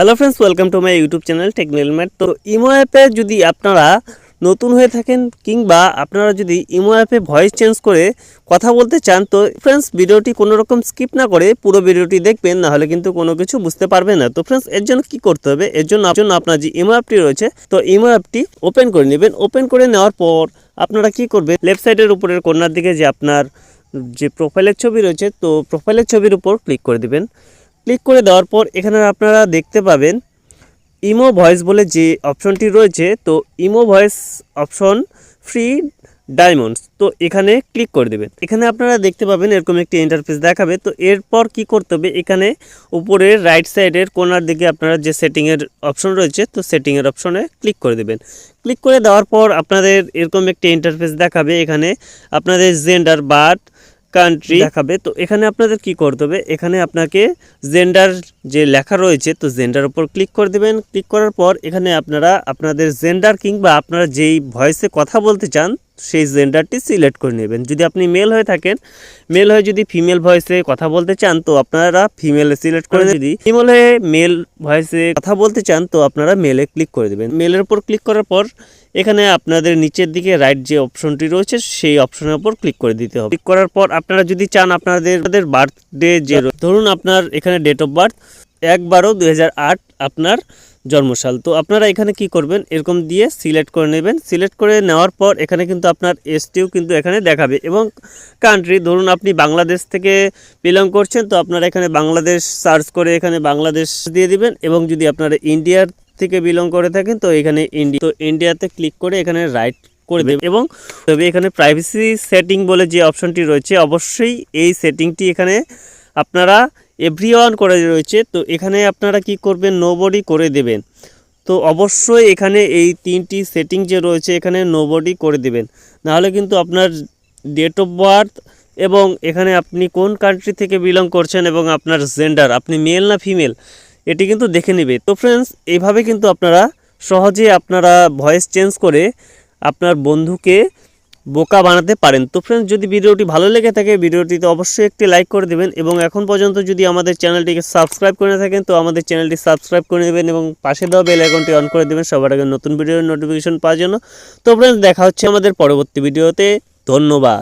Hello friends welcome to my YouTube channel technical Matt তো imo অ্যাপে যদি আপনারা নতুন হয়ে থাকেন কিংবা আপনারা যদি ইমো অ্যাপে ভয়েস চেঞ্জ করে কথা বলতে চান, তো ফ্রেন্ডস ভিডিওটি কোনো রকম স্কিপ না করে পুরো ভিডিওটি দেখবেন না হলে কিন্তু কোনো কিছু বুঝতে পারবেন না। তো ফ্রেন্ডস এর জন্য কি করতে হবে? এর জন্য জন্য আপনার যে ইমো অ্যাপটি রয়েছে, তো ইমো অ্যাপটি ওপেন করে নেবেন। ওপেন করে নেওয়ার পর আপনারা কি করবেন? লেফট সাইডের উপরের কর্নার দিকে যে আপনার যে প্রোফাইলের ছবি রয়েছে, তো প্রোফাইলের ছবির উপর ক্লিক করে দিবেন। ক্লিক করে দেওয়ার পর এখানে আপনারা দেখতে পাবেন ইমো ভয়েস বলে যে অপশনটি রয়েছে, তো imo voice option free diamonds তো এখানে ক্লিক করে দেবেন। এখানে আপনারা দেখতে পাবেন এরকম একটি ইন্টারফেস দেখাবে, তো এরপর কি করতে হবে? এখানে উপরের রাইট সাইডের কোনার দিকে আপনারা যে সেটিংয়ের অপশন রয়েছে, তো সেটিংয়ের অপশনে ক্লিক করে দেবেন। ক্লিক করে দেওয়ার পর আপনাদের এরকম একটি ইন্টারফেস দেখাবে, এখানে আপনাদের জেন্ডার বার্থ কান্ট্রি দেখাবে। তো এখানে আপনাদের কি করতে হবে? এখানে আপনাকে জেন্ডার যে লেখা রয়েছে তো জেন্ডার উপর ক্লিক করে দেবেন। ক্লিক করার পর এখানে আপনারা আপনাদের জেন্ডার কিংবা আপনারা যেই ভয়েসে কথা বলতে চান সেই জেন্ডারটি সিলেক্ট করে নেবেন। যদি আপনি মেল হয়ে থাকেন মেল হয়ে যদি ফিমেল ভয়েসে কথা বলতে চান তো আপনারা ফিমেলে সিলেক্ট করে যদি ফিমেল হয়ে মেল ভয়েসে কথা বলতে চান তো আপনারা মেলে ক্লিক করে দেবেন। মেলের উপর ক্লিক করার পর এখানে আপনাদের নিচের দিকে রাইট যে অপশনটি রয়েছে, সেই অপশনের উপর ক্লিক করে দিতে হবে। ক্লিক করার পর আপনারা যদি চান আপনাদের আপনাদের বার্থডে যে ধরুন আপনার এখানে ডেট অফ বার্থ এক বারো দুই আপনার জন্মসাল। তো আপনারা এখানে কি করবেন? এরকম দিয়ে সিলেক্ট করে নেবেন। সিলেক্ট করে নেওয়ার পর এখানে কিন্তু আপনার এসটিও কিন্তু এখানে দেখাবে এবং কান্ট্রি ধরুন আপনি বাংলাদেশ থেকে বিলং করছেন, তো আপনারা এখানে বাংলাদেশ সার্চ করে এখানে বাংলাদেশ দিয়ে দিবেন এবং যদি আপনারা ইন্ডিয়ার থেকে বিলং করে থাকেন, তো এখানে ইন্ডিয়া তো ইন্ডিয়াতে ক্লিক করে এখানে রাইট করে দেবে এবং তবে এখানে প্রাইভেসি সেটিং বলে যে অপশনটি রয়েছে, অবশ্যই এই সেটিংটি এখানে আপনারা এভরি ওয়ান করে রয়েছে, তো এখানে আপনারা কি করবেন নোবডি করে দেবেন। তো অবশ্যই এখানে এই তিনটি সেটিং যে রয়েছে, এখানে নোবডি করে দেবেন। নাহলে কিন্তু আপনার ডেট অফ বার্থ এবং এখানে আপনি কোন কান্ট্রি থেকে বিলং করছেন এবং আপনার জেন্ডার আপনি মেল না ফিমেল এটি কিন্তু দেখে নেবে। তো ফ্রেন্ডস এইভাবে কিন্তু আপনারা সহজে আপনারা ভয়েস চেঞ্জ করে আপনার বন্ধুকে বোকা বানাতে পারেন। তো ফ্রেন্ডস যদি ভিডিওটি ভালো লেগে থাকে, ভিডিওটিতে অবশ্যই একটি লাইক করে দেবেন এবং এখন পর্যন্ত যদি আমাদের চ্যানেলটিকে সাবস্ক্রাইব করে থাকেন, তো আমাদের চ্যানেলটি সাবস্ক্রাইব করে নেবেন এবং পাশে দেওয়া বেল আইকনটি অন করে দেবেন সবার আগে নতুন ভিডিওর নোটিফিকেশন পাওয়ার জন্য। তো ফ্রেন্ডস দেখা হচ্ছে আমাদের পরবর্তী ভিডিওতে ধন্যবাদ।